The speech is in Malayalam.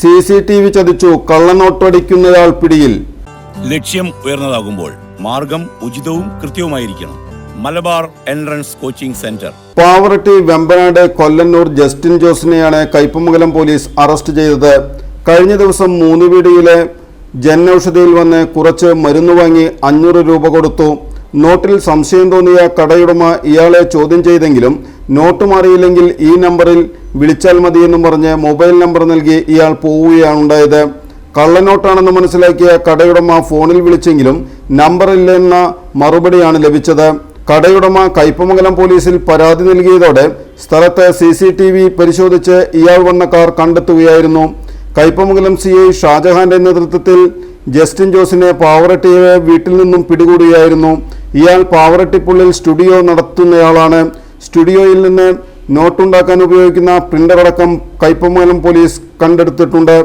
സി സി ടി വി ചതിച്ചു കള്ളനോട്ടടിക്കുന്നയാൾ പിടിയിൽ. ലക്ഷ്യം ഉയർന്നതാകുമ്പോൾ മാർഗം ഉചിതവും കൃത്യവുമായിരിക്കണം. Malabar entrance coaching centre. Pavaratty Vembanad Kollannur Justin ജോസിനെയാണ് Kaipamangalam police arrest ചെയ്തത്. കഴിഞ്ഞ ദിവസം മൂന്നുവീടിയിലെ ജൻ ഔഷധിയിൽ വന്ന് കുറച്ച് മരുന്ന് വാങ്ങി അഞ്ഞൂറ് രൂപ കൊടുത്തു. നോട്ടിൽ സംശയം തോന്നിയ കടയുടമ ഇയാളെ ചോദ്യം ചെയ്തെങ്കിലും നോട്ട് മാറിയില്ലെങ്കിൽ ഈ നമ്പറിൽ വിളിച്ചാൽ മതിയെന്നും പറഞ്ഞ് മൊബൈൽ നമ്പർ നൽകി ഇയാൾ പോവുകയാണുണ്ടായത്. കള്ളനോട്ടാണെന്ന് മനസ്സിലാക്കിയ കടയുടമ ഫോണിൽ വിളിച്ചെങ്കിലും നമ്പറില്ലെന്ന മറുപടിയാണ് ലഭിച്ചത്. കടയുടമ കയ്പമംഗലം പോലീസിൽ പരാതി നൽകിയതോടെ സ്ഥലത്ത് സി സി ടി വി പരിശോധിച്ച് ഇയാൾ വന്ന കാർ കണ്ടെത്തുകയായിരുന്നു. കയ്പമംഗലം സി ഐ ഷാജഹാന്റെ നേതൃത്വത്തിൽ ജസ്റ്റിൻ ജോസിനെ പാവറട്ടിയെ വീട്ടിൽ നിന്നും പിടികൂടുകയായിരുന്നു. ഇയാൾ പാവറട്ടിപ്പുള്ളിൽ സ്റ്റുഡിയോ നടത്തുന്നയാളാണ്. സ്റ്റുഡിയോയിൽ നിന്ന് നോട്ടുണ്ടാക്കാൻ ഉപയോഗിക്കുന്ന പ്രിന്റർ അടക്കം കയ്പമംഗലം പോലീസ് കണ്ടെടുത്തിട്ടുണ്ട്.